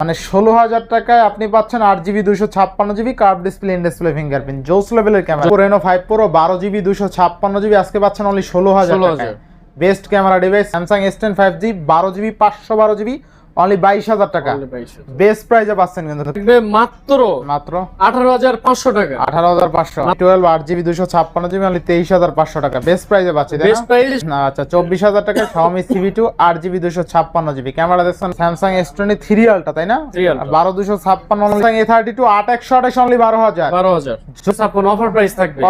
মানে ষোলো হাজার টাকায় আপনি পাচ্ছেন আট জিবি দুশো ছাপ্পান্ন GB curve display in display fingerprint জোস লেভেলের ক্যামেরা রেনো ফাইভ প্রো বারো জিবি দুশো ছাপ্পান্ন জিবি আজকে পাচ্ছেন অনলি ষোলো হাজার best camera device Samsung S ten five G বারো জিবি পাঁচশো বারো জিবি। অনলি বাইশ হাজার টাকা। Only 22,000 বেস্ট প্রাইজে পাচ্ছেন কিন্তু। মাত্র মাত্র? আঠারো হাজার পাঁচশো টাকা। আঠারো হাজার পাঁচশো। টুয়েলভ আট জিবি দুশো ছাপ্পান্ন জিবি অনলি তেইশ হাজার পাঁচশো টাকা। বেস্ট প্রাইজে পাচ্ছি তাই বেস্ট প্রাইস আচ্ছা চব্বিশ হাজার টাকা Xiaomi সিভি টু আট জিবি দুশো ছাপ্পান্ন জিবি ক্যামেরা দেখছেন Samsung S twenty three ultra তাই না? 3 Ultra। বারো দুশো ছাপ্পান্ন এ থার্টি টু আট একশো আঠাশ অনলি বারো হাজার। বারো হাজার। ছাপ্পান অফার প্রাইস থাকবে।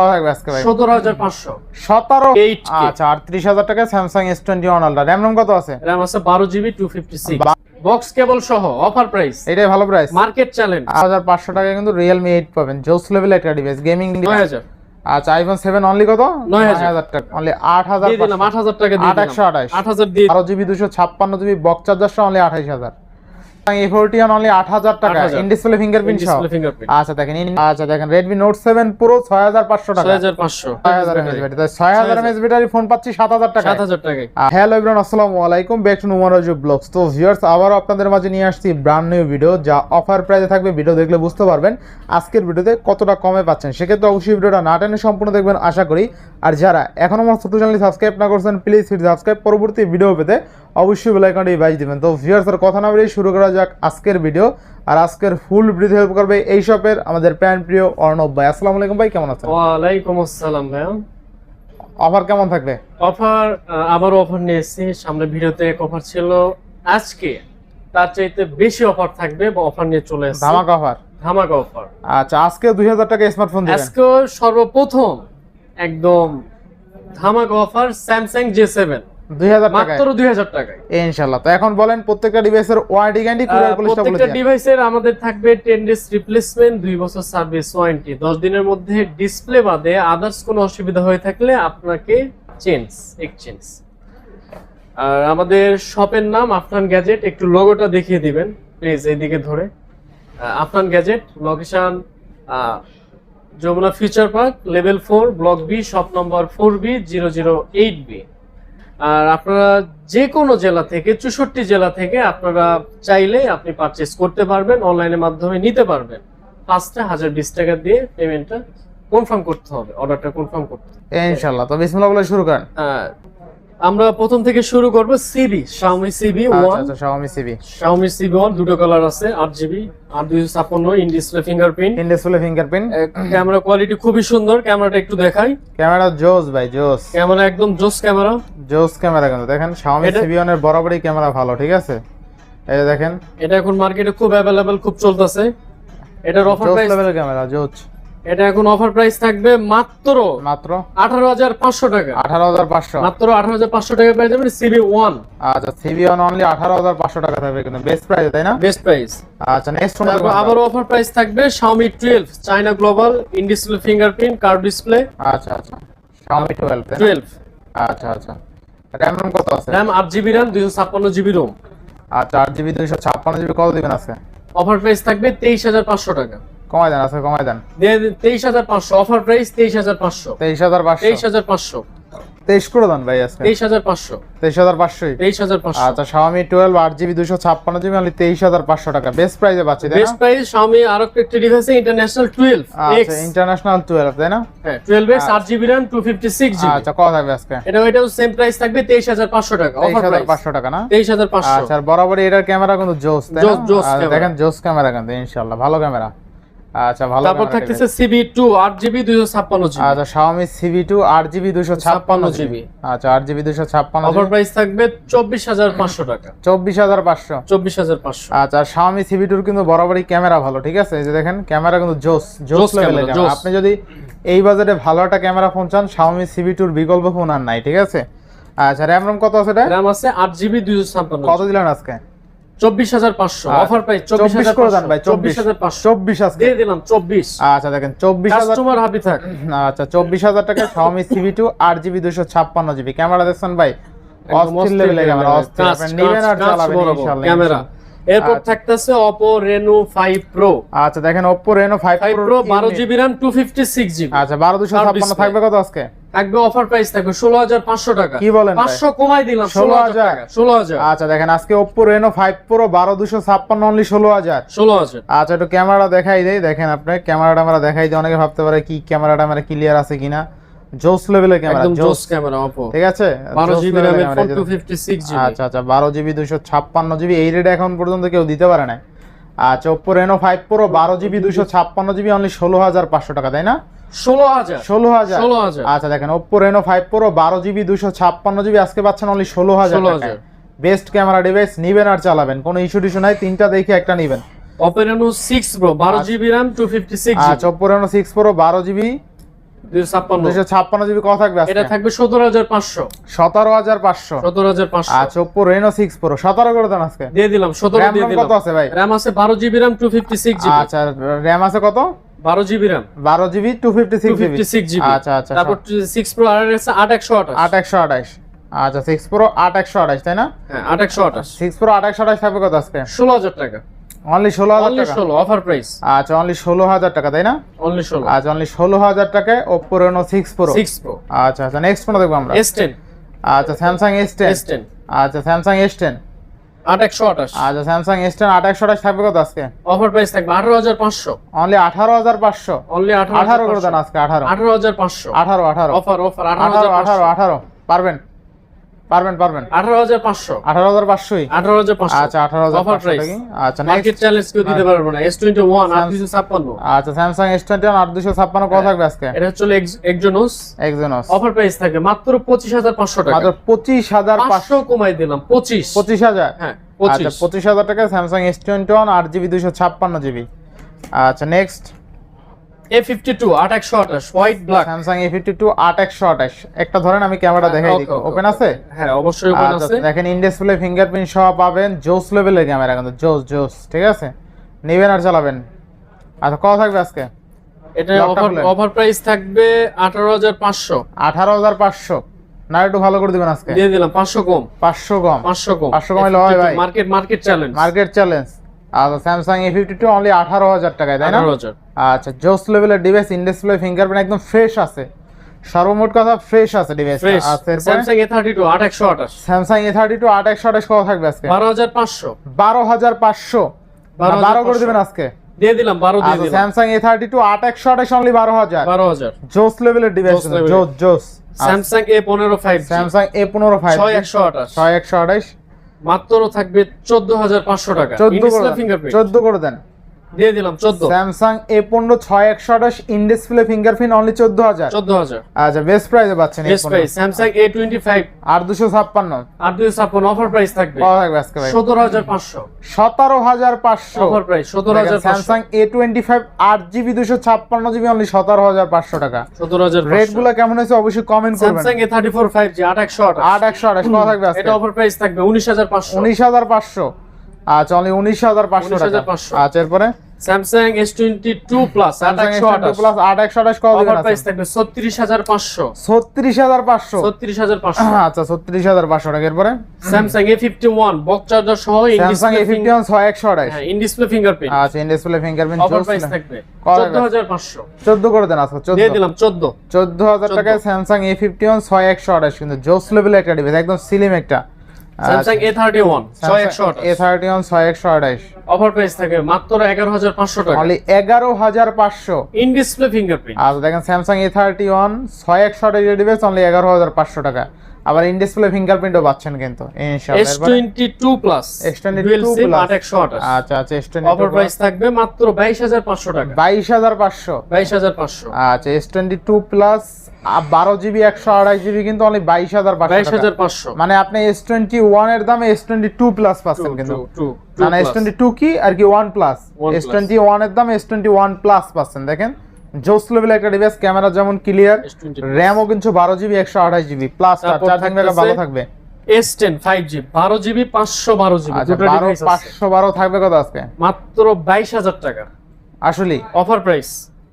সতেরো হাজার পাঁচশো। সতেরো 8K আচ্ছা আটত্রিশ হাজার টাকা Samsung S twenty one ultra RAM ROM কত আছে? র্যাম আছে বারো GB two fifty six box cable সহ অফার প্রাইস এটাই ভালো প্রাইস মার্কেট চ্যালেঞ্জ 8500 টাকা কিন্তু Realme 8 পাবেন। জোস লেভেল একটা ডিভাইস গেমিং 9000 আচ্ছা আইফোন 7 অনলি কত? 9000 টাকা। অনলি 8000 দিলাম 8000 টাকা দিয়ে 8128 8000 দিয়ে 12 জিবি 256 জিবি বক্স চার্জার সহ অনলি 28000 এই আচ্ছা, আচ্ছা, আপনাদের মাঝে নিয়ে আসছি ব্র্যান্ড নিউ ভিডিও যা অফার প্রাইসে থাকবে। ভিডিও দেখলে বুঝতে পারবেন আজকের ভিডিওতে কতটা কমে পাচ্ছেন। সেক্ষেত্রে অবশ্যই ভিডিওটা না টেনে সম্পূর্ণ দেখবেন আশা করি। আর যারা এখন আমার ছোটো চ্যানেল সাবস্ক্রাইব না করছেন প্লিজ সাবস্ক্রাইব পরবর্তী ভিডিও পেতে অবশ্যই বেলাইকনটি বাজিয়ে দেবেন। তো ভিউয়ার্স আর কথা না বলেই শুরু করা যাক আজকের ভিডিও আর আজকের ফুল ব্রিথ হেল্প করবে এই শপের আমাদের প্যান প্রিয় অর্ণব ভাই। আসসালামু আলাইকুম ভাই কেমন আছেন? ওয়ালাইকুম আসসালাম ভাই অফার কেমন থাকবে? অফার আবার অফার নিয়ে এসেছি। সামনে ভিডিওতে এক অফার ছিল। আজকে তার চাইতে বেশি অফার থাকবে বা অফার নিয়ে চলে এসেছে। ধামাকা অফার ধামাকা অফার আচ্ছা আজকে 2000 টাকা স্মার্টফোন দিবেন। আজকে সর্বপ্রথম একদম ধামাকা অফার স্যামসাং J7 মাত্র টাকায়। ইনশাল্লাহ তো এখন বলেন প্রত্যেকটা ডিভাইসের ওয়ারেন্টি গ্যারান্টি কুরিয়ার পুলিশটা বলে প্রত্যেকটা ডিভাইসের আমাদের থাকবে ডেজ রিপ্লেসমেন্ট বছর সার্ভিস ওয়ারেন্টি দিনের মধ্যে ডিসপ্লে বাদে আদার্স কোনো অসুবিধা হয়ে থাকলে আপনাকে চেঞ্জ এক্সচেঞ্জ আর আমাদের শপের নাম আফনান গ্যাজেট একটু লোগোটা দেখিয়ে দিবেন। প্লিজ এইদিকে ধরে। আহ, Afnan gadget location Jamuna future park level four block B shop number four B zero zero eight B আর আপনারা যে কোনো জেলা থেকে চৌষট্টি জেলা থেকে আপনারা চাইলে আপনি পারচেস করতে পারবেন অনলাইনের মাধ্যমে নিতে পারবেন। পাঁচটা হাজার বিশ টাকা দিয়ে পেমেন্টটা কনফার্ম করতে হবে অর্ডারটা কনফার্ম করতে হবে। ইনশাল্লাহ তো বিসমিল্লাহ বলে শুরু করেন। আমরা প্রথম থেকে শুরু করব সিবি Xiaomi সিবি আচ্ছা ওয়ান আচ্ছা Xiaomi CB Xiaomi CB one দুটো কালার আছে আট জিবি আর দুইশো ছাপ্পান্ন in display fingerprint in display fingerprint camera quality খুবই সুন্দর ক্যামেরাটা একটু দেখাই। ক্যামেরা জোস ভাই জোস। ক্যামেরা একদম জোস ক্যামেরা জোস ক্যামেরা কিন্তু দেখেন Xiaomi CB এর বরাবরই ক্যামেরা ভালো ঠিক আছে? এই দেখেন। এটা এখন মার্কেটে খুব অ্যাভেলেবেল খুব চলতেছে। এটার অফার প্রাইস ক্যামেরা জোস। এটা এখন অফার প্রাইস থাকবে মাত্র মাত্র? আঠারো হাজার পাঁচশো টাকা। আঠারো হাজার পাঁচশো। মাত্র আঠারো হাজার পাঁচশো টাকা পেয়ে যাবেন সিবি ওয়ান আচ্ছা CB অন অনলি আঠারো হাজার পাঁচশো টাকা থাকবে কিন্তু বেস্ট প্রাইস তাই না? বেস্ট প্রাইস আচ্ছা নেক্সট ফোন তারপর অফার প্রাইস থাকবে Xiaomi 12 China global in display fingerprint curve display আচ্ছা আচ্ছা। Xiaomi 12 তাই 12 আচ্ছা আচ্ছা। কত আছে? আচ্ছা কত দিবেন অফার প্রাইস থাকবে তেইশ হাজার পাঁচশো টাকা। কমাই দেন আছে কমাই দেন তেইশ হাজার পাঁচশো অফার প্রাইস তেইশ হাজার পাঁচশো তেইশ হাজার পাঁচশো তেইশ হাজার পাঁচশো তেইশ করে দেন ভাই আজকে তেইশ হাজার পাঁচশো তেইশ হাজার পাঁচশোই তেইশ হাজার পাঁচশো আচ্ছা Xiaomi 12 আট জিবি দুশো ছাপ্পান্ন জিবি অনলি তেইশ হাজার পাঁচশো টাকা বেস্ট প্রাইসে পাচ্ছি বেস্ট প্রাইস Xiaomi আরও একটি ডিভাইসে ইন্টারন্যাশনাল 12 X আচ্ছা ইন্টারন্যাশনাল টুয়েলভ তাই না হ্যাঁ 12 X 8 জিবি RAM 256 জিবি আচ্ছা কত থাকবে আজকে এটা এটাও সেম প্রাইস থাকবে 23500 টাকা তেইশ হাজার পাঁচশো টাকা না 23500 আচ্ছা আর বরাবরই এটার ক্যামেরা কিন্তু জোস তাই না। দেখেন জোস ক্যামেরা কিন্তু ইনশাআল্লাহ ভালো ক্যামেরা আচ্ছা ভালো তারপর থাকতেছে CB2 8 জিবি 256 জিবি আচ্ছা Xiaomi CB2 আট জিবি দুশো ছাপ্পান্ন 56 জিবি GB আচ্ছা আট জিবি দুশো ছাপ্পান্ন অফার প্রাইস থাকবে 24500 টাকা। চব্বিশ হাজার পাঁচশো। 24500 আচ্ছা Xiaomi CB2 এর কিন্তু বরাবরই ক্যামেরা ভালো ঠিক আছে? এই যে দেখেন ক্যামেরা কিন্তু জোস জোস লেভেলের। আপনি যদি এই বাজারে ভালো একটা ক্যামেরা ফোন চান Xiaomi CB2 এর বিকল্প ফোন আর নাই ঠিক আছে? আচ্ছা র্যাম রোম কত আছে এটা? RAM আছে 8 জিবি 256 কত দিলেন আজকে? 24500 অফার প্রাইস চব্বিশ করে দেন ভাই চব্বিশ। 24500 চব্বিশ আজকে। দিয়ে দিলাম 24 আচ্ছা দেখেন চব্বিশ হাজার কাস্টমার হাবি থাক। আচ্ছা চব্বিশ হাজার টাকা Xiaomi CB2 আট জিবি দুশো ছাপ্পান্ন জিবি ক্যামেরা দেখছেন ভাই? অস্থির লেভেলের ক্যামেরা। অস্থির। কাঁচ, আর কাঁচ, কাঁচ চালাবেন ইনশাআল্লাহ ক্যামেরা। এরপর আচ্ছা। থাকতেছে Oppo Reno 5 Pro আচ্ছা দেখেন Oppo Reno 5 5 Pro 12 GB RAM 256 GB আচ্ছা। থাকবে কত আজকে? থাকবে অফার প্রাইস থাকবে ষোলো হাজার পাঁচশো টাকা। কি বলেন পাঁচশো কমাই দিলাম ষোলো হাজার ষোলো হাজার। আচ্ছা দেখেন আজকে ওপ্পো রেনো ফাইভ প্রো বারো দুশো ছাপ্পান্ন অনলি ষোলো হাজার। ষোলো হাজার। আচ্ছা একটু ক্যামেরা দেখাই দেই দেখেন আপনি ক্যামেরাটা আমরা দেখাই দিই অনেকে ভাবতে পারে কি ক্যামেরাটা আমার ক্লিয়ার আছে কিনা। জোস লেভেলের ক্যামেরা একদম জোস জোস ক্যামেরা অপো ঠিক আছে? জোস জিবি জিবি আচ্ছা আচ্ছা জিবি দুশো ছাপ্পান্ন জিবি এই রেট এখন পর্যন্ত কেউ দিতে পারে না আচ্ছা ওপ্পো রেনো ফাইভ প্রো বারো জিবি দুশো ছাপ্পান্ন জিবি অনলি ষোলো হাজার পাঁচশো টাকা তাই না? ষোলো হাজার। ষোলো হাজার। ষোলো হাজার। আচ্ছা দেখেন ওপ্পো রেনো ফাইভ প্রো বারো জিবি দুশো ছাপ্পান্ন জিবি আজকে পাচ্ছেন অনলি ষোলো হাজার বেস্ট ক্যামেরা ডিভাইস নিবেন আর চালাবেন। কোনো ইস্যু টিস্যু নাই তিনটা দেখে একটা নিবেন। সিক্স প্রো বারো GB RAM two fifty six আচ্ছা ওপ্পো রেনো সিক্স প্রো বারো জিবি ছাপ্পান্ন। জিবি কত থাকবে এটা থাকবে সতেরো হাজার পাঁচশো। সতেরো হাজার পাঁচশো। সতেরো হাজার পাঁচশো। আচ্ছা রেনো সিক্স প্রো সতেরো করে দেন আজকে। দিয়ে দিলাম সতেরো কত আছে ভাই? র্যাম আছে বারো GB RAM two fifty six আচ্ছা র্যাম আছে কত? বারো জিবি র্যাম বারো GB two fifty six GB six GB. আচ্ছা আচ্ছা তারপর সিক্স প্রো আর আছে আট একশো আঠাশ। আট একশো আঠাশ। আচ্ছা সিক্স প্রো আট একশো আঠাশ তাই না? হ্যাঁ আট একশো আঠাশ। সিক্স প্রো আট একশো আঠাশ থাকবে কত আজকে? ষোলো হাজার টাকা। অনলি ষোলো হাজার টাকা? ষোলো অফার প্রাইস আচ্ছা অনলি ষোলো হাজার টাকা তাই না? অনলি ষোলো। আচ্ছা অনলি ষোলো হাজার টাকায় Reno six pro six pro আচ্ছা আচ্ছা নেক্সট ফোন দেখব আমরা। এস টেন আচ্ছা Samsung S ten S ten আচ্ছা স্যামসাং এস টেন আচ্ছা স্যামসাং এস টেন আট একশো আঠাশ থাকবে কত আজকে? অফার প্রাইস থাকবে আঠারো হাজার পাঁচশো। অনলি আঠারো হাজার পাঁচশো। অনলি আঠারো আঠারো করে দেন আজকে? আঠারো। আঠারো হাজার পাঁচশো। আঠারো আঠারো। অফার অফার আঠারো আঠারো আঠারো আঠারো। পারবেন? পারবেন পারবেন। আঠারো হাজার পাঁচশো। আঠারো হাজার পাঁচশোই? আঠারো হাজার পাঁচশো। আচ্ছা আঠারো হাজার অফার পাঁচশো প্রাইস আচ্ছা মার্কেট চ্যালেঞ্জ কেউ দিতে পারব না। আচ্ছা কত থাকবে আজকে? এটা হচ্ছে অফার প্রাইস থাকবে মাত্র পঁচিশ হাজার পাঁচশো টাকা। মাত্র পঁচিশ হাজার পাঁচশো। পাঁচশো কমাই দিলাম পঁচিশ। পঁচিশ হাজার? হ্যাঁ আচ্ছা পঁচিশ। পঁচিশ হাজার টাকা স্যামসাং এস টোয়েন্টি ওয়ান আট জিবি দুশো ছাপ্পান্ন জিবি। আচ্ছা নেক্সট এ ফিফটি টু আট একশো আঠাশ হোয়াইট ব্ল্যাক একটা ধরেন আমি ক্যামেরা দেখাই দিই। Okay, okay, ওপেন আছে? হ্যাঁ অবশ্যই ওপেন আচ্ছা, আছে। দেখেন ইন ডিসপ্লে ফিঙ্গারপ্রিন্ট সহ পাবেন। জোস লেভেলের ক্যামেরা কিন্তু জোস জোস ঠিক আছে? নেবেন আর চালাবেন। আচ্ছা কত থাকবে আজকে? এটা অফার প্রাইস থাকবে আঠারো হাজার পাঁচশো। আঠারো হাজার পাঁচশো। না একটু ভালো করে দিবেন আজকে। দিয়ে দিলাম কম। পাঁচশো কম। পাঁচশো কম। 500 কমাইলে হয় ভাই। Market market challenge market challenge আচ্ছা Samsung A fifty two only আঠারো হাজার টাকায় তাই না? আচ্ছা জোস লেভেলের ডিভাইস ইনডিসপ্লে ফিঙ্গারপ্রিন্ট একদম ফ্রেশ আছে। সর্বমোট কথা ফ্রেশ আছে ডিভাইস আছে স্যামসাং A32 8128 স্যামসাং A32 8128 কত থাকবে আজকে? 12500 12500 12 করে দিবেন আজকে। দিয়ে দিলাম 12 দিয়ে আচ্ছা, দিলাম। স্যামসাং A32 8128 অনলি বারো হাজার। জোস লেভেলের ডিভাইস জোস জোস Samsung A15 5G Samsung A15 5G 6128 6128 মাত্র থাকবে চোদ্দ হাজার পাঁচশো টাকা। চোদ্দ করে চোদ্দ করে দেন। দিয়ে দিলাম চোদ্দ। স্যামসাং এ পনেরো ছয় একশো আঠাশ ইন ডিসপ্লে ফিঙ্গারপ্রিন্ট অনলি চোদ্দ হাজার। চোদ্দ হাজার। আচ্ছা বেস্ট প্রাইসে পাচ্ছেন best price Samsung A twenty five আর দুশো ছাপ্পান্ন। আর দুই ছাপ্পান্ন অফার প্রাইস থাকবে। কত থাকবে আজকে ভাই। সতেরো হাজার পাঁচশো। সতেরো হাজার পাঁচশো। অফার প্রাইস সতেরো হাজার স্যামসাং এ টোয়েন্টি ফাইভ আট জিবি দুশো ছাপ্পান্ন জিবি অনলি সতেরো হাজার পাঁচশো টাকা। সতেরো হাজার রেটগুলো কেমন হয়েছে অবশ্যই কমেন্ট করবেন। Samsung A thirty four five G আট একশো আঠাশ। আট একশো আঠাশ কত থাকবে আজকে। এটা অফার প্রাইস থাকবে উনিশ হাজার পাঁচশো। উনিশ হাজার পাঁচশো। আচ্ছা অনলি উনিশ হাজার পাঁচশো টাকা। 19,500 আচ্ছা এরপরে? Samsung S twenty two plus আট একশো আঠাশ। প্লাস আট একশো আঠাশ অফার প্রাইস থাকবে ছত্রিশ হাজার পাঁচশো। ছত্রিশ হাজার পাঁচশো। ছত্রিশ হাজার পাঁচশো। আচ্ছা ছত্রিশ হাজার পাঁচশো টাকা। এরপরে? Samsung A fifty one box charger সহ স্যামসাং এ ফিফটি ওয়ান ছয় একশো আঠাশ। ইন ডিসপ্লে ফিঙ্গারপ্রিন্ট আচ্ছা in display fingerprint offer price থাকবে চোদ্দ হাজার পাঁচশো। চোদ্দ করে দেন আজকে চোদ্দ। দিয়ে দিলাম চোদ্দ। চোদ্দ হাজার 14 টাকায় স্যামসাং এ ফিফটি ওয়ান ছয় একশো আঠাশ কিন্তু জোস লেভেল একটা ডিভাইস একদম সিলিম একটা। এ থার্টি ওয়ান ছয় একশো আঠাশ। অফার প্রাইস থাকবে মাত্র এগারো হাজার পাঁচশো টাকা। অনলি এগারো হাজার পাঁচশো। ইন ডিসপ্লে ফিঙ্গারপ্রিন্ট আর দেখেন স্যামসাং এ থার্টি ওয়ান ছয় একশো আঠাশ ডিভাইস অনলি এগারো হাজার পাঁচশো টাকা। আবার ইন ডিসপ্লে ফিঙ্গারপ্রিন্টও পাচ্ছেন কিন্তু ইনশাআল্লাহ। Plus S22 dual sim plus। আট একশো আঠাশ। আচ্ছা আচ্ছা অফার প্রাইস থাকবে মাত্র টাকা। আচ্ছা প্লাস বারো জিবি একশো আড়াই জিবি কিন্তু অনলি বাইশ হাজার বাইশ হাজার পাঁচশো। মানে আপনি এস টোয়েন্টি ওয়ানের দামে এস টোয়েন্টি টু প্লাস পাচ্ছেন কিন্তু। না না এস টোয়েন্টি টু কি আর কি ওয়ান প্লাস এস টোয়েন্টি ওয়ানের দাম এস টোয়েন্টি ওয়ান প্লাস পাচ্ছেন দেখেন। জোস লেভেল একটা ডিভাইস ক্যামেরা যেমন ক্লিয়ার S20 র্যামও কিন্তু বারো জিবি একশো আঠাশ জিবি প্লাস চার্জিং ব্যাকআপ ভালো থাকবে? এস টেন ফাইভ জি বারো জিবি পাঁচশো বারো জিবি আচ্ছা পাঁচশো বারো থাকবে কত আজকে? মাত্র বাইশ হাজার টাকা। আসলে অফার প্রাইস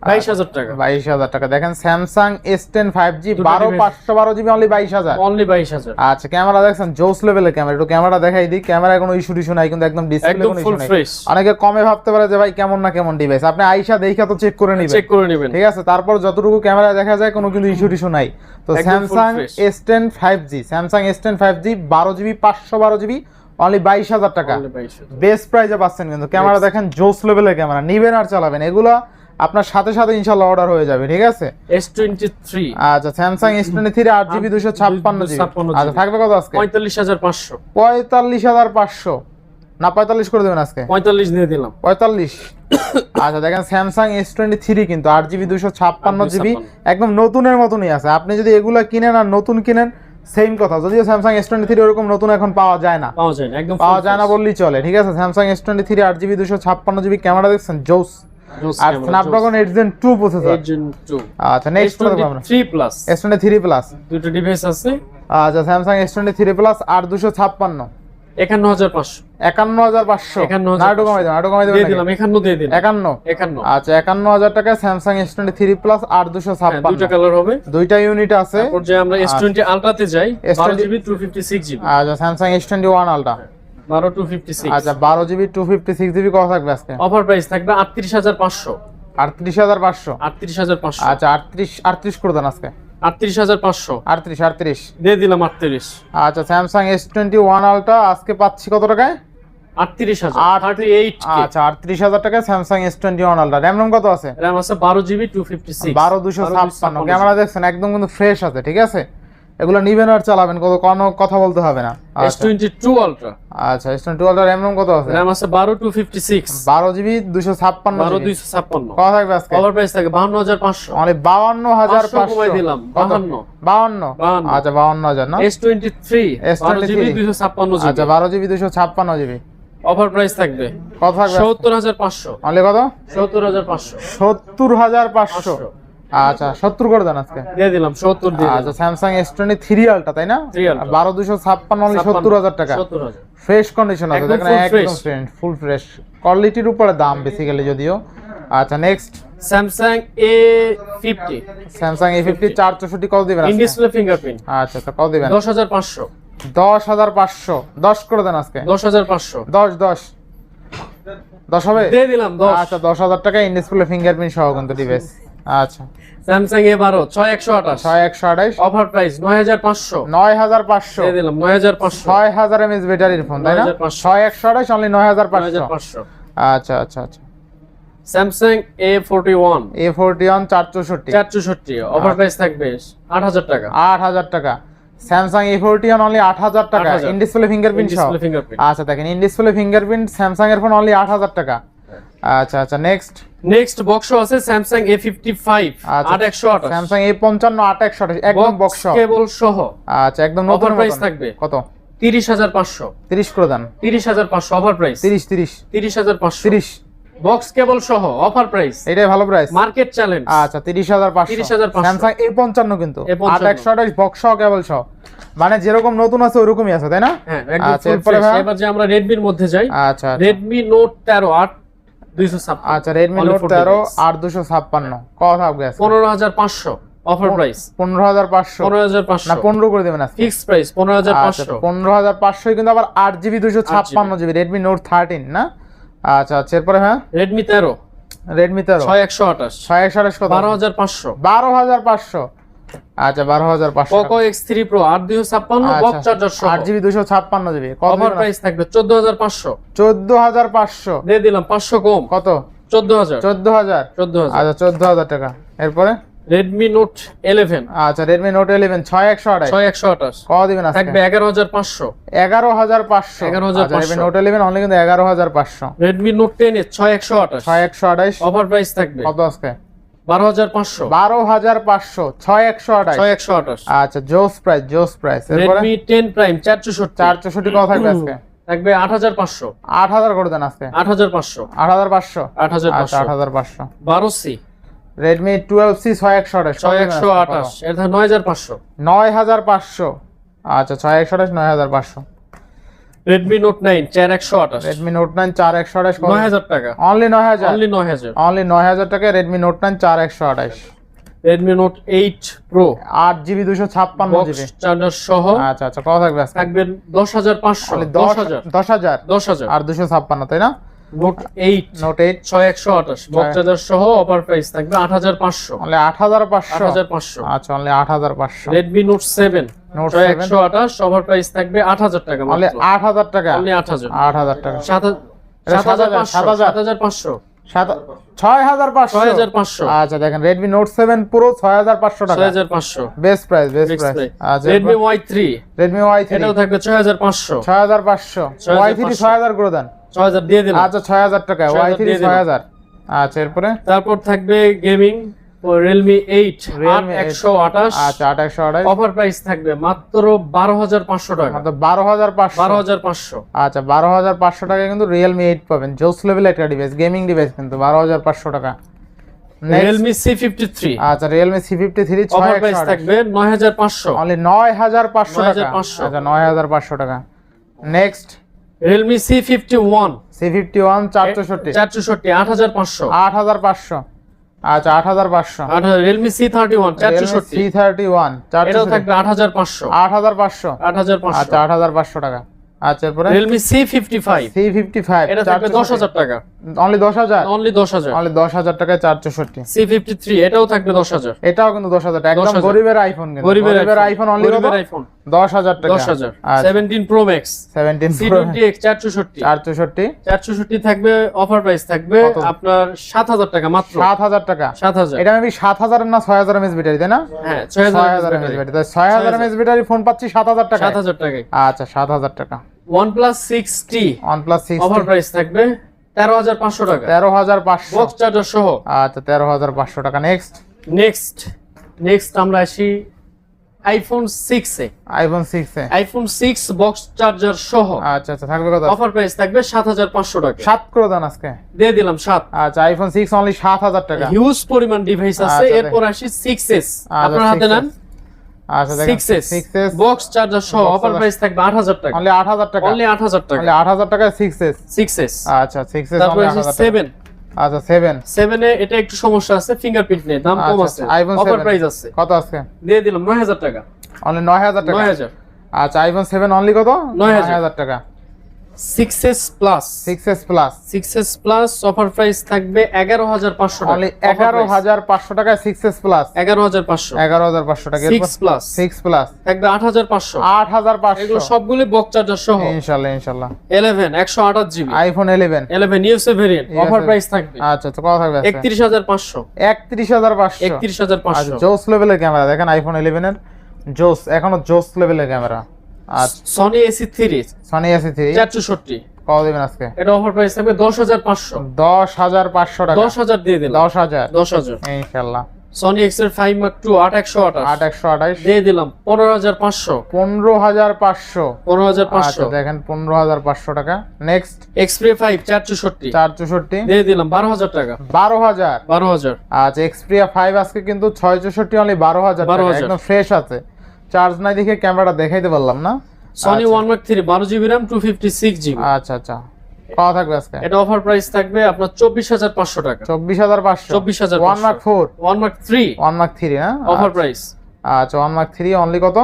বাইশ হাজার টাকা। বাইশ হাজার টাকা। দেখেন Samsung S ten five G দুটো বারো device। পাঁচশো বারো জিবি অনলি বাইশ হাজার। অনলি বাইশ হাজার। আচ্ছা ক্যামেরা দেখছেন জোস লেভেলের ক্যামেরা। একটু ক্যামেরা দেখাই দিই। ক্যামেরায় কোনো ইস্যু টিস্যু নাই কিন্তু একদম ডিসপ্লে কোনো ইস্যু নেই। অনেকে কমে ভাবতে পারে যে ভাই কেমন না কেমন ডিভাইস আপনি আইসা দেখা তো চেক করে নিবেন। চেক করে নেবেন। ঠিক আছে? তারপর যতটুকু ক্যামেরা দেখা যায় কোনো কিন্তু ইস্যু টিস্যু নাই। তো Samsung. S ten five G Samsung S ten five G বারো জিবি পাঁচশো বারো জিবি অনলি বাইশ হাজার টাকা। বেস্ট প্রাইজে পাচ্ছেন কিন্তু। ক্যামেরা দেখেন জোস লেভেলের ক্যামেরা। নিবেন আর চালাবেন। এগুলো আপনার সাথে সাথে ইনশাল্লাহ অর্ডার হয়ে যাবে ঠিক আছে? এস টোয়েন্টি থ্রি আচ্ছা স্যামসাং এস টোয়েন্টি থ্রি আট জিবি দুশো ছাপ্পান্ন জিবি। 256 আচ্ছা থাকবে কত আজকে? পঁয়তাল্লিশ হাজার পাঁচশো। পঁয়তাল্লিশ হাজার পাঁচশো। না পঁয়তাল্লিশ করে দেবেন আজকে? পঁয়তাল্লিশ দিয়ে দিলাম। পঁয়তাল্লিশ। আচ্ছা দেখেন টোয়েন্টি থ্রি কিন্তু আট জিবি দুশো ছাপ্পান্ন জিবি 256 একদম নতুনের মতনই আছে। আপনি যদি এগুলা কিনেন আর নতুন কিনেন সেম কথা। যদিও স্যামসাং এস টোয়েন্টি থ্রি ওরকম নতুন এখন পাওয়া যায় না। পাওয়া যায় না একদম পাওয়া যায় না বললেই চলে ঠিক আছে? স্যামসাং এস টোয়েন্টি থ্রি আট জিবি দুশো ছাপ্পান্ন জিবি ক্যামেরা দেখছেন? জোস। আর Snapdragon eight gen two processor two আচ্ছা নেক্সট করে দেবো আমরা three plus S twenty three plus দুটো ডিভাইস আছে। আচ্ছা Samsung S twenty three plus আট দুশো ছাপ্পান্ন। একান্ন হাজার পাঁচশো। একান্ন হাজার পাঁচশো। 51,500 না কমাই দেবেন একটু কমাই দিয়ে দিলাম একান্ন দিয়ে দিলাম। একান্ন? একান্ন। আচ্ছা টাকা হ্যাঁ, ছাপ্পান্ন। কালার হবে। দুইটা ইউনিট আছে। তারপর যে আমরা এস টোয়েন্টি আলট্রাতে যাই S20 বারো GB two fifty six GB আচ্ছা Samsung S twenty one ultra বারো টু ফিফটি সিক্স আচ্ছা বারো GB two fifty six GB কত থাকবে আজকে? অফার প্রাইস থাকবে আটত্রিশ হাজার পাঁচশো। আটত্রিশ হাজার পাঁচশো। আটত্রিশ হাজার পাঁচশো। আচ্ছা আটত্রিশ আটত্রিশ করে দেন আজকে। আটত্রিশ হাজার পাঁচশো। আটত্রিশ আটত্রিশ। দিয়ে দিলাম আটত্রিশ। আচ্ছা স্যামসাং এস টোয়েন্টি ওয়ান আলটা আজকে পাচ্ছি কত টাকায়? আটত্রিশ হাজার থার্টি এইট আচ্ছা আটত্রিশ হাজার টাকায় Samsung S twenty one ultra RAM কত আছে? র্যাম আছে বারো জিবি টু ফিফটি সিক্স বারো দুশো ছাপ্পান্ন। ক্যামেরা দেখছেন একদম কিন্তু ফ্রেশ আছে ঠিক আছে? এগুলো নিবেন আর চালাবেন কত কথা বলতে হবে না। আচ্ছা। S22 Ultra আচ্ছা S22 Ultra RAM কত আছে? RAM আছে 12 256 256 12 256 কত থাকবে আজকে? প্রাইস থাকে 52500 মানে 52500 দিলাম 52 52 আচ্ছা 52000 না? S23 S23 GB 256 আচ্ছা 12 256 GB অফার প্রাইস থাকবে। কত থাকবে? 70500 মানে কত? 70500 70500 আচ্ছা সত্তর করে দেন আজকে। দিয়ে দিলাম সত্তর আচ্ছা Samsung S twenty three ultra তাই না? বারো দুশো ছাপ্পান্ন সত্তর হাজার টাকা। ফ্রেশ কন্ডিশন আছে দেখেন একদম ফ্রেশ ফুল ফ্রেশ কোয়ালিটির উপরে দাম বেসিক্যালি যদিও। আচ্ছা next Samsung A fifty Samsung A fifty চার চৌষট্টি কত দিবেন ডিসপ্লে ফিঙ্গারপ্রিন্ট আচ্ছা কত দিবেন? দশ হাজার পাঁচশো। দশ হাজার পাঁচশো। দশ করে দেন আজকে। দশ হাজার পাঁচশো। দশ দশ। দশ হবে? দিয়ে দিলাম দশ। আচ্ছা দশ হাজার টাকা ইন ডিসপ্লে ফিঙ্গারপ্রিন্ট সহ কিন্তু ডিভাইস আচ্ছা। স্যামসাং এ বারো ছয় একশো আঠাশ। ছয় একশো আঠাইশ অফার প্রাইস নয় হাজার পাঁচশো। নয় হাজার পাঁচশো। দিলাম নয় হাজার পাঁচশো। ছয় হাজার এমএস ব্যাটারির ফোন তাই না? ছয় একশো আঠাইশ অনলি নয় হাজার পাঁচশো। আচ্ছা আচ্ছা আচ্ছা। Samsung A forty one A forty one চার চৌষট্টি। চার চৌষট্টি অফার প্রাইস থাকবে আট হাজার টাকা। আট হাজার টাকা। Samsung A forty one only আট হাজার টাকা। 8,000 ইন ডিসপ্লে ফিঙ্গারপ্রিন্ট সহ আচ্ছা দেখেন ইন ডিসপ্লে ফিঙ্গারপ্রিন্ট স্যামসাং এর ফোন অনলি আট হাজার টাকা। আচ্ছা আচ্ছা নেক্সট নেক্সট বক্স আছে স্যামসাং এ ফিফটি ফাইভ আচ্ছা। আট একশো আঠাশ। স্যামসাং এ পঞ্চান্ন আট একশো আঠাশ একদম বক্স কেবল সহ। আচ্ছা একদম নতুন মতন। থাকবে। কত? তিরিশ হাজার পাঁচশো। তিরিশ করে দেন। তিরিশ হাজার পাঁচশো অফার প্রাইস তিরিশ তিরিশ। তিরিশ হাজার পাঁচশো। তিরিশ। বক্স কেবল সহ অফার প্রাইস এটাই ভালো প্রাইস মার্কেট চ্যালেঞ্জ আচ্ছা তিরিশ হাজার পাঁচশো। 30,500 স্যামসাং এ পঞ্চান্ন কিন্তু। A55 আট একশো আঠাশ বক্স সহ কেবল সহ মানে যেরকম নতুন আছে ওরকমই আছে তাই না? হ্যাঁ একদম আচ্ছা, এরপরে এবার যে আমরা রেডমির মধ্যে যাই আচ্ছা রেডমি নোট তেরো আট 256 আচ্ছা Redmi Note 13 আর 256 কত থাকবে 15500 অফার প্রাইস 15500 15500 না 15 করে দিবেন আজকে। ফিক্স প্রাইস 15500 15500 কিন্তু আবার 8GB 256GB Redmi Note 13 না? আচ্ছা আচ্ছা এরপরে হ্যাঁ? Redmi 13 Redmi 13 6128 6128 কত? 12500 12500 আচ্ছা বারো হাজার পাঁচশো পোকো এক্স থ্রি প্রো আট দুইশো ছাপ্পান্ন বক্স চার্জার সহ। আট জিবি দুশো ছাপ্পান্ন জিবি কত প্রাইস থাকবে চোদ্দ হাজার পাঁচশো। চোদ্দ হাজার পাঁচশো। দিয়ে দিলাম পাঁচশো কম। কত? চোদ্দ হাজার। চোদ্দ হাজার। চোদ্দ হাজার। আচ্ছা চোদ্দ হাজার টাকা। এরপরে? রেডমি নোট ইলেভেন আচ্ছা রেডমি নোট ইলেভেন ছয় একশো আঠাশ। ছয় একশো আঠাশ। কত দিবেন থাকবে এগারো হাজার পাঁচশো। এগারো হাজার পাঁচশো। 11,500 রেডমি নোট ইলেভেন অনলি কিন্তু এগারো হাজার পাঁচশো। রেডমি নোট টেন এর ছয় একশো আঠাশ। ছয় একশো আঠাশ। অফার প্রাইস থাকবে। কত আজকে? বারো হাজার পাঁচশো। বারো হাজার পাঁচশো ছয় একশো আঠাশ। ছয় একশো আঠাশ। আচ্ছা জোস প্রাইস জোস প্রাইস। রেডমি টেন প্রাইম চার চৌষট্টি চার চৌষট্টি থাকবে আজকে? থাকবে আট হাজার পাঁচশো। আট হাজার করে দেন আজকে। আট হাজার পাঁচশো। আট হাজার পাঁচশো। আট হাজার আচ্ছা আট হাজার পাঁচশো। বারো সি। রেডমি টুয়েলভ সি ছয় একশো আঠাশ। ছয় একশো আঠাশ। নয় হাজার পাঁচশো। নয় হাজার পাঁচশো। আচ্ছা ছয় একশো আঠাশ নয় হাজার পাঁচশো। রেডমি নোট নাইন চার একশো আঠাশ। রেডমি নোট নাইন চার একশো আঠাশ নয় হাজার টাকা। অনলি অনলি অনলি হাজার। টাকায় রেডমি নোট নাইন চার একশো আঠাশ। রেডমি নোট এইট প্রো আট জিবি দুশো ছাপ্পান্ন জিবি। চার্জার সহ আচ্ছা আচ্ছা কত থাকবে হাজার দশ হাজার। দশ হাজার? আর দুশো ছাপ্পান্ন তাই না? নোট এইট নোট এইট ছয় একশো আঠাশ বক্স চার্জার সহ অফার প্রাইস থাকবে আট হাজার পাঁচশো অনলি আট হাজার পাঁচশো হাজার পাঁচশো আচ্ছা অনলি আট হাজার পাঁচশো রেডমি নোট অফার প্রাইস থাকবে আট হাজার টাকা অনলি আট হাজার টাকা অনলি আট হাজার আট হাজার টাকা সাত হাজার আচ্ছা দেখেন রেডমি নোট সেভেন পুরো ছয় হাজার পাঁচশো টাকা ছয় হাজার পাঁচশো বেস্ট প্রাইস বেস্ট প্রাইস আচ্ছা Redmi Y three Redmi Y three এটাও থাকবে ছয় হাজার পাঁচশো ছয় হাজার পাঁচশো ছয় ওয়াই হাজার থ্রি পাঁচশো। ছয় হাজার করে দেন ছয় হাজার দিয়ে দিলাম। আচ্ছা ছয় হাজার টাকা। ছয় ওয়াই হাজার থ্রি দিয়ে দিলাম। ছয় হাজার। আচ্ছা এরপরে? তারপর থাকবে গেমিং রিয়েলমি এইট একশো আঠাশ। আচ্ছা আঠাশ। অফার প্রাইস থাকবে মাত্র বারো হাজার পাঁচশো টাকা। বারো হাজার পাঁচশো। বারো হাজার পাঁচশো। আচ্ছা বারো হাজার পাঁচশো টাকা কিন্তু রিয়েলমি এইট পাবেন। জোস লেভেল একটা ডিভাইস গেমিং ডিভাইস কিন্তু বারো হাজার পাঁচশো টাকা। রিয়েলমি সি ফিফটি থ্রি আচ্ছা Realme C fifty three offer price থাকবে নয় হাজার পাঁচশো। অনলি নয় হাজার পাঁচশো টাকা। 9,500 আচ্ছা নয় হাজার পাঁচশো টাকা। নেক্সট চৌষট্টি আট হাজার পাঁচশো। আট হাজার পাঁচশো। আচ্ছা আট হাজার পাঁচশো। আট হাজার রিয়েলমি সি থার্টি ওয়ান চার থার্টি ওয়ান এটাও থাকবে আট হাজার পাঁচশো। আট হাজার পাঁচশো। আট হাজার পাঁচশো। আচ্ছা আট হাজার পাঁচশো টাকা। আচ্ছা এরপরে? সি ফিফটি ফাইভ এটা থাকবে দশ হাজার টাকা। অনলি দশ হাজার? অনলি দশ হাজার। অনলি দশ হাজার টাকায় চারশোষট্টি সি ফিফটি থ্রি এটাও থাকবে দশ হাজার। এটাও কিন্তু দশ হাজার টাকা। একদম গরিবের আইফোন কিন্তু। গরিবের আইফোন অনলি গরিবের আইফোন দশ হাজার টাকা। দশ হাজার। আচ্ছা। টোয়েন্টি এক্স চার চৌষট্টি। চার চৌষট্টি। চার চৌষট্টি থাকবে অফার প্রাইস থাকবে আপনার সাত হাজার টাকা মাত্র। সাত হাজার টাকা। সাত হাজার। এটা মেবি সাত হাজারের না ছয় হাজার এমএস ব্যাটারি তাই না? হ্যাঁ ছয় ছয় হাজার হাজার এমএস ব্যাটারি তাই ছয় হাজার এমএস ব্যাটারি ফোন পাচ্ছি সাত হাজার টাকা সাত হাজার টাকায়। আচ্ছা সাত হাজার টাকা। T one plus six offer price থাকবে তেরো হাজার পাঁচশো টাকা। তেরো হাজার পাঁচশো। বক্স চার্জার সহ। আচ্ছা তেরো হাজার পাঁচশো টাকা। নেক্সট নেক্সট নেক্সট আমরা আসি আইফোন সিক্স এ। আইফোন সিক্স এ। আইফোন সিক্স বক্স চার্জার সহ। আচ্ছা আচ্ছা থাকবে কত? অফার প্রাইস থাকবে সাত হাজার পাঁচশো টাকা। সাত করে দেন আজকে। দিয়ে দিলাম সাত। আচ্ছা আইফোন সিক্স অনলি সাত হাজার টাকা। হিউজ পরিমাণ ডিভাইস আছে। আচ্ছা, এরপর আসি সিক্স এস আচ্ছা, আপনার হাতে নেন। আচ্ছা দেখেন six S six S box charger সহ অফার প্রাইস থাকবে আট হাজার টাকা। অনলি টাকা। অনলি আট হাজার টাকা। অনলি টাকা আচ্ছা সিক্স তারপর অনলি আট আসি হাজার টাকা। সেভেন আচ্ছা সেভেন সেভেনে এটা একটু সমস্যা আছে ফিঙ্গারপ্রিন্ট নেই দাম কম আচ্ছা, আছে। অফার প্রাইস আছে। কত আছে? দিয়ে দিলাম নয় হাজার টাকা। অনলি নয় হাজার টাকা। নয় হাজার। আচ্ছা আইফোন সেভেন অনলি কত? 9,000 হাজার টাকা। Plus plus plus offer price থাকবে টাকা। প্লাস এগারো হাজার পাঁচশো এগারো হাজার পাঁচশো। টাকা প্লাস প্লাস থাকবে এগুলো সবগুলি বক চার্জার সহ। GB iPhone USA variant offer price থাকবে। আচ্ছা তো কত থাকবে হাজার আচ্ছা পাঁচশো জোস লেভেলের ক্যামেরা দেখেন আইফোন ইলেভেনের জোস এখনও জোস লেভেলের ক্যামেরা আচ্ছা Sony AC three Sony AC three চার চৌষট্টি কত দেবেন আজকে? এটা অফার প্রাইস থাকবে দশ হাজার পাঁচশো। দশ হাজার পাঁচশো টাকা। দশ হাজার দিয়ে দিলাম। দশ হাজার? দশ হাজার। ইনশাল্লাহ। সনি এক্সের ফাইভ মার্ক টু আট একশো আঠাশ। আট একশো আঠাইশ দিয়ে দিলাম পনেরো হাজার পাঁচশো। পনেরো হাজার পাঁচশো। পনেরো হাজার পাঁচশো। আচ্ছা দেখেন পনেরো হাজার পাঁচশো টাকা। নেক্সট এক্সপ্রে ফাইভ চার চৌষট্টি চার চৌষট্টি দিয়ে দিলাম বারো হাজার টাকা। বারো হাজার। বারো হাজার। আচ্ছা এক্সপ্রিয়া ফাইভ আজকে কিন্তু ছয় চৌষট্টি অনলি বারো হাজার টাকা। 12,000 একদম ফ্রেশ আছে। চার্জ নাই দেখে ক্যামেরাটা দেখাইতে পারলাম না। সনি ওয়ান মার্ক থ্রি বারো GB RAM two fifty six GB আচ্ছা আচ্ছা। কত থাকবে আজকে? এটা অফার প্রাইস থাকবে আপনার চব্বিশ হাজার পাঁচশো টাকা। চব্বিশ হাজার পাঁচশো? 24,500 one mark four one mark three one mark three না অফার প্রাইস আচ্ছা ওয়ান মার্ক থ্রি অনলি কত?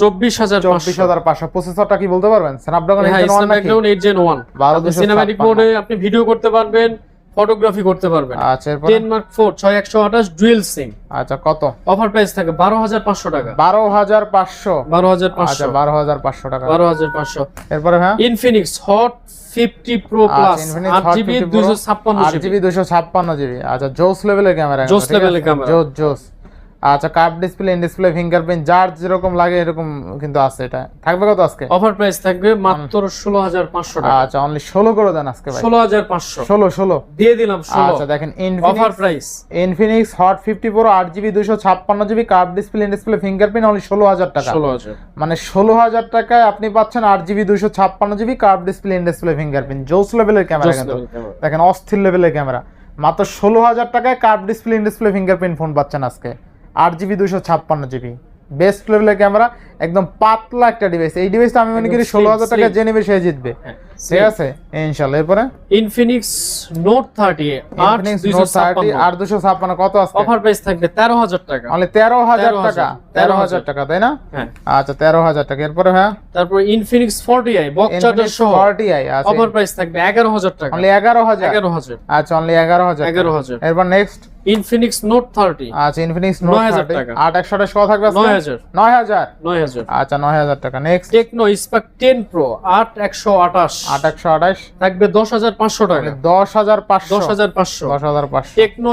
চব্বিশ হাজার চব্বিশ হাজার পাঁচশো। প্রসেসরটা কি বলতে পারবেন? স্ন্যাপড্রাগন হ্যাঁ এইট জেন ওয়ান বারো সিনেম্যাটিক মোডে আপনি ভিডিও করতে পারবেন। ফটোগ্রাফি করতে পারবেন। আচ্ছা এরপর? টেন মার্ক ফোর ছয় একশো আঠাশ ডুয়েল সিম আচ্ছা কত? অফার প্রাইস থাকে বারো হাজার পাঁচশো টাকা। বারো হাজার পাঁচশো। বারো হাজার আচ্ছা পাঁচশো বারো হাজার পাঁচশো টাকা। বারো হাজার পাঁচশো। এরপরে হ্যাঁ? Infinix Hot fifty pro plus Infinix আট Hot জিবি 50 Pro, দুইশো ছাপ্পান্ন আট জিবি জিবি। দুশো ছাপ্পান্ন জিবি। আচ্ছা জোস লেভেলের ক্যামেরা জোস লেভেলের ক্যামেরা। জোস জোস আচ্ছা curve display in display fingerprint যার যেরকম লাগে এরকম কিন্তু আছে এটা। থাকবে কত আজকে? অফার প্রাইস থাকবে মাত্র ষোলো হাজার পাঁচশো টাকা। আচ্ছা অনলি ষোলো করে দেন আজকে ভাই। ষোলো হাজার পাঁচশো। ষোলো ষোলো। দিয়ে দিলাম আচ্ছা দেখেন offer price Infinix Hot fifty pro আট জিবি দুশো ছাপ্পান্ন GB curve display in display fingerprint only ষোলো হাজার টাকা। ষোলো হাজার। মানে ষোলো হাজার টাকায় আপনি পাচ্ছেন আট জিবি দুশো ছাপ্পান্ন GB curve display in display fingerprint জোস লেভেলের ক্যামেরা কিন্তু। দেখেন অস্থির লেভেলের ক্যামেরা মাত্র ষোলো হাজার টাকায় curve display in display fingerprint phone পাচ্ছেন আজকে। আট জিবি দুশো ছাপ্পান্ন জিবি। বেস্ট লেভেলের ক্যামেরা একদম পাতলা একটা ডিভাইস এই ডিভাইসটা আমি মনে করি ষোলো হাজার টাকা। যে নেবে সে জিতবে। ঠিক আছে? ইনশাল্লাহ। এরপরে? ইনফিনিক্স নোট থার্টি আট Infinix দুইশো Note 30 আর দুশো ছাপ্পান্ন কত আছে? অফার প্রাইস থাকবে তেরো হাজার টাকা। অনলি তেরো হাজার 13,000 টাকা। তেরো হাজার টাকা তাই না? হ্যাঁ। আচ্ছা তেরো হাজার টাকা। এরপরে হ্যাঁ তারপর Infinix forty I forty I offer price থাকবে এগারো হাজার টাকা। অনলি এগারো হাজার? এগারো হাজার। আচ্ছা অনলি এগারো হাজার এগারো হাজার। এরপর নেক্সট ইনফিনিক্স নোট থার্টি আচ্ছা ইনফিনিক্স নোট 9,000 টাকা। আট একশো আঠাশ কত থাকবে আজকে? নয় হাজার। নয় হাজার? নয় হাজার। আচ্ছা নয় হাজার টাকা। Next Tecno Spark ten pro আট একশো আঠাশ। আট একশো আঠাশ। থাকবে দশ হাজার পাঁচশো টাকা। দশ হাজার পাঁচশো। দশ হাজার পাঁচশো। দশ হাজার পাঁচশো। টেকনো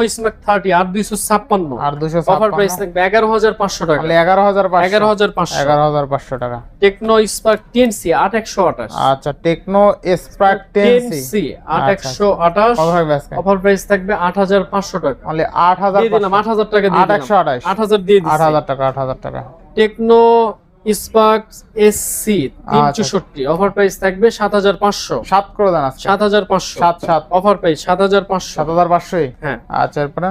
দুইশো ছাপ্পান্ন। আর দুশো অফার প্রাইস থাকবে এগারো হাজার পাঁচশো টাকা। অনলি এগারো হাজার পাঁচশো। এগারো হাজার পাঁচশো। এগারো হাজার পাঁচশো টাকা। টেকনো স্পার্ক টেন সি আট একশো আঠাশ। আচ্ছা Tecno Spark ten ten C C আট আচ্ছা, একশো আঠাশ। কত থাকবে আজকে? অফার প্রাইস থাকবে আট হাজার পাঁচশো টাকা। অনলি আট হাজার দিলাম আট হাজার টাকা দিয়ে আট একশো দিলাম। আঠাশ। আট হাজার দিয়ে আট দিচ্ছি হাজার টাকা আট হাজার টাকা। টেকনো স্পার্ক এসসি আচ্ছা। চৌষট্টি অফার প্রাইস থাকবে সাত হাজার পাঁচশো। সাত করে দেন সাত হাজার পাঁচশো। সাত সাত। অফার প্রাইস সাত হাজার পাঁচশো। সাত হাজার পাঁচশোই? হ্যাঁ। আচ্ছা এরপরে?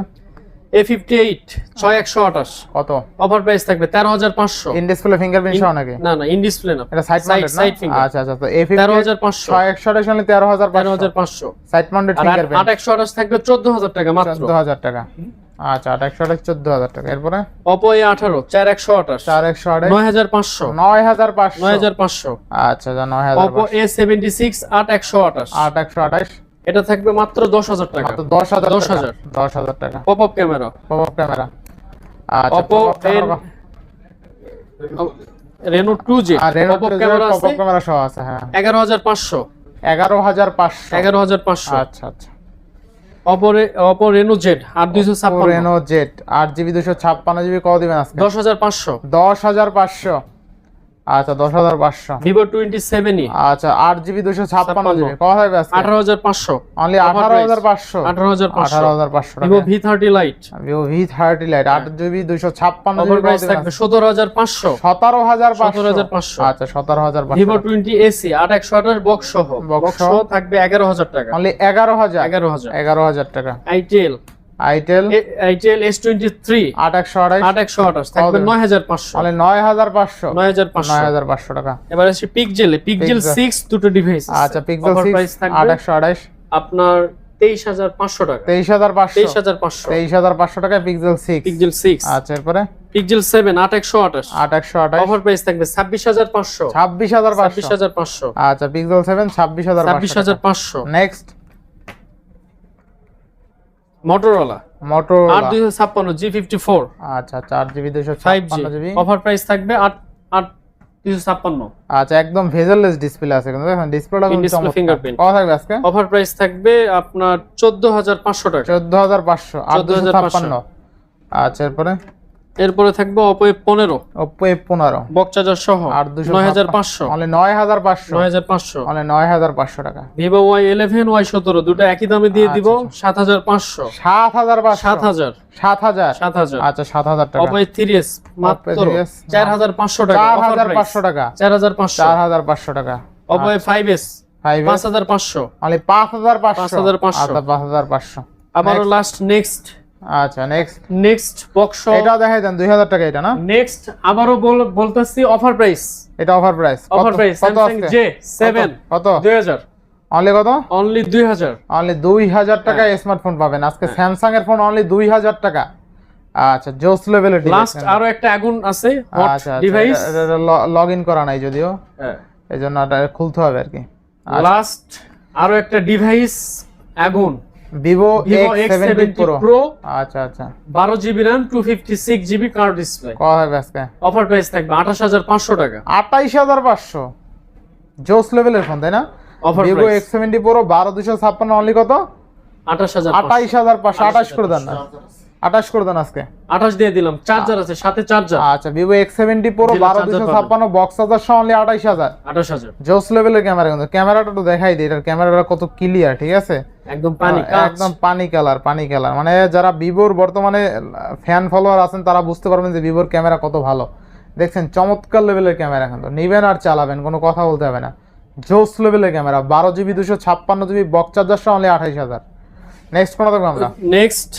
এ ফিফটি এইট ছয় একশো আঠাশ। কত? অফার প্রাইস থাকবে তেরো হাজার পাঁচশো। ইন ডিসপ্লে ফিঙ্গারপ্রিন্ট সহ নাকি? না না ইন ডিসপ্লে না। এটা সাইড মাউন্টেড সাইড ফিঙ্গার আচ্ছা আচ্ছা তো এ তেরো হাজার পাঁচশো। ছয় একশো আঠাশ হলে তেরো হাজার তেরো হাজার পাঁচশো। সাইড মাউন্টেড আট- ফিঙ্গারপ্রিন্ট আট একশো আঠাশ থাকবে চোদ্দ হাজার টাকা মাত্র। চোদ্দ হাজার টাকা। আচ্ছা আট একশো আঠাশ চোদ্দ হাজার টাকা। এরপরে? অপো এ আঠারো চার একশো আঠাশ। চার একশো আঠাশ। নয় হাজার পাঁচশো। নয় হাজার পাঁচশো। নয় হাজার পাঁচশো। আচ্ছা আচ্ছা নয় হাজার অপো এ সেভেন্টি সিক্স আট একশো আঠাশ। আট একশো আঠাশ। এটা থাকবে মাত্র দশ হাজার টাকা। দশ হাজার দশ টাকা। হাজার। দশ হাজার টাকা। Pop up camera pop up camera আচ্ছা N- রেনো টু জে আর Reno pop up camera pop up camera সহ আছে হ্যাঁ। এগারো হাজার পাঁচশো। এগারো হাজার পাঁচশো। এগারো হাজার পাঁচশো। আচ্ছা আচ্ছা। অপো রে- অপো রেনো জেড আট দুইশো ছাপ্পান্ন। রেনো জেট আট জিবি দুশো ছাপ্পান্ন জিবি কত দিবেন আজকে? দশ হাজার পাঁচশো। দশ হাজার পাঁচশো। আচ্ছা দশ হাজার পাঁচশো। ভিভো টোয়েন্টি সেভেনই আচ্ছা আট জিবি দুশো ছাপ্পান্ন। জিবি। কত হবে আঠারো হাজার পাঁচশো। অনলি আঠারো হাজার পাঁচশো। আঠারো হাজার আঠারো হাজার পাঁচশো Vivo V thirty lite Vivo V thirty lite আট জিবি দুশো ছাপ্পান্ন জিবি প্রাইস থাকবে সতেরো হাজার পাঁচশো। সতেরো হাজার সতেরো হাজার পাঁচশো। আচ্ছা সতেরো হাজার ভিভো টোয়েন্টি এসি আট একশো আঠাশ বক্স সহ বক্স। সহ থাকবে এগারো হাজার টাকা। অনলি এগারো হাজার। এগারো হাজার। এগারো হাজার টাকা। Itel. Itel Itel S twenty three আট একশো আঠাশ। আট একশো আঠাশ থাকবে নয় হাজার পাঁচশো। নয় হাজার পাঁচশো। নয় হাজার পাঁচশো। নয় হাজার পাঁচশো টাকা। এবার আসছে পিকজেল পিকজেল Pixel। সিক্স দুটো ডিভাইস আচ্ছা পিক্সেল প্রাইস থাকবে আট একশো আঠাশ। আপনার তেইশ হাজার পাঁচশো টাকা। তেইশ হাজার পাঁচশো। তেইশ হাজার পাঁচশো। তেইশ হাজার পাঁচশো টাকায় পিক্সেল সিক্স পিকজেল সিক্স আচ্ছা এরপরে? পিকজেল সেভেন আট একশো আঠাশ। আট একশো আঠাশ। অফার প্রাইস থাকবে ছাব্বিশ হাজার পাঁচশো। ছাব্বিশ হাজার ছাব্বিশ হাজার পাঁচশো। আচ্ছা সেভেন ছাব্বিশ হাজার ছাব্বিশ হাজার পাঁচশো। নেক্সট মোটরোলা মোটর আর দুইশো ছাপ্পান্ন জি ফিফটি ফোর আচ্ছা চার জিবি দুশো ফাইভ জিবি অফার প্রাইস থাকবে আট আট দুইশো ছাপ্পান্ন। আচ্ছা একদম ভেজারলেস ডিসপ্লে আছে কিন্তু দেখেন ডিসপ্লেটা In-display চমৎকার। কত থাকবে আজকে? অফার প্রাইস থাকবে আপনার চোদ্দ হাজার পাঁচশো টাকা। চোদ্দ হাজার পাঁচশো আট 14,500 ছাপ্পান্ন। আচ্ছা এরপরে? এরপরে থাকবে অপো এ পনেরো। ওপো এফ পনেরো। বক চার্জার সহ আর দুশো নয় হাজার পাঁচশো। মানে নয় হাজার পাঁচশো। নয় হাজার পাঁচশো। মানে নয় হাজার পাঁচশো টাকা। ভিভো ওয়াই ইলেভেন ওয়াই সতেরো দুটো একই দামে দিয়ে দিব সাত হাজার পাঁচশো। সাত হাজার পাঁচশো। সাত হাজার। সাত হাজার। সাত হাজার। আচ্ছা সাত হাজার টাকা। অপো থ্রি এস মাত্র চার হাজার পাঁচশো টাকা চার হাজার পাঁচশো টাকা। চার হাজার পাঁচশো। চার হাজার পাঁচশো টাকা। অপো ফাইভ এস ফাইভ পাঁচ হাজার পাঁচশো। অনলি পাঁচ হাজার পাঁচশো। 5,500 আচ্ছা পাঁচ হাজার পাঁচশো। আবারও লাস্ট নেক্সট আচ্ছা নেক্সট নেক্সট বক্স এটা দেখাই দেন দুই হাজার টাকা এটা না? নেক্সট আবারও বল- বলতেছি অফার প্রাইস এটা offer price offer price Samsung আজকে জে সেভেন কত? দুই হাজার। অনলি কত? অনলি দুই হাজার। অনলি দুই হাজার টাকায় স্মার্টফোন পাবেন। আজকে হ্যাঁ। স্যামসাং এর ফোন অনলি দুই হাজার টাকা। আচ্ছা জোস লেভেলের লাস্ট আরও একটা আগুন আছে হট আচ্ছা ডিভাইস লগ ইন করা নাই যদিও। এই জন্য এটা খুলতে হবে আর কি। লাস্ট আরও একটা ডিভাইস আগুন। Vivo Vivo X X seventy seventy pro pro আচ্ছা আচ্ছা। বারো GB RAM two fifty six GB card display কত হবে আজকে? অফার প্রাইস থাকবে আঠাশ হাজার পাঁচশো টাকা। আঠাইশ হাজার পাঁচশো। জোস লেভেলের ফোন তাই না? Offer Vivo price X seventy pro বারো দুশো ছাপ্পান্ন অনলি কত? আঠাশ হাজার আঠাইশ হাজার পাঁচশো। আঠাশ করে দেন না। আঠাশ করে দেন আজকে। আঠাশ দিয়ে দিলাম। চার্জার আছে সাথে চার্জার আচ্ছা ভিভো এক্স সেভেন্টি প্রো দিলে বারো charger ছাপ্পান্ন বক্স হাজার অনলি আঠাইশ হাজার। আঠাশ হাজার। জোস লেভেলের ক্যামেরা কিন্তু। ক্যামেরাটা একটু দেখাই দিই এটার ক্যামেরাটা কত ক্লিয়ার ঠিক আছে? একদম পানি আহ, একদম পানি কালার পানি কালার। মানে যারা ভিভোর বর্তমানে ফ্যান ফলোয়ার আছেন তারা বুঝতে পারবেন যে ভিভোর ক্যামেরা কত ভালো। দেখছেন চমৎকার লেভেলের ক্যামেরা কিন্তু। নিবেন আর চালাবেন কোনো কথা বলতে হবে না। জোস লেভেলের ক্যামেরা বারো জিবি দুশো ছাপ্পান্ন জিবি বক চার্জার অনলি আঠাইশ হাজার। নেক্সট কোনো দেখব আমরা? নেক্সট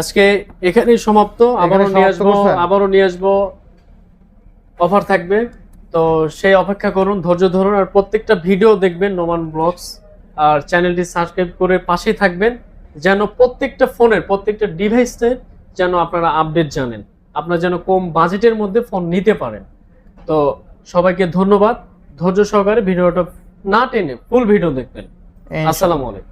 আজকে এখানেই সমাপ্ত। আবারও নিয়ে আসব আবারও নিয়ে আসব। অফার থাকবে। তো সেই অপেক্ষা করুন ধৈর্য ধরুন। আর প্রত্যেকটা ভিডিও দেখবেন নোমান ব্লগস আর চ্যানেলটি সাবস্ক্রাইব করে পাশেই থাকবেন যেন প্রত্যেকটা ফোনের প্রত্যেকটা ডিভাইসের যেন আপনারা আপডেট জানেন। আপনারা যেন কম বাজেটের মধ্যে ফোন নিতে পারেন। তো সবাইকে ধন্যবাদ। ধৈর্য সহকারে ভিডিওটা না টেনে ফুল ভিডিও দেখবেন। আসসালামু আলাইকুম।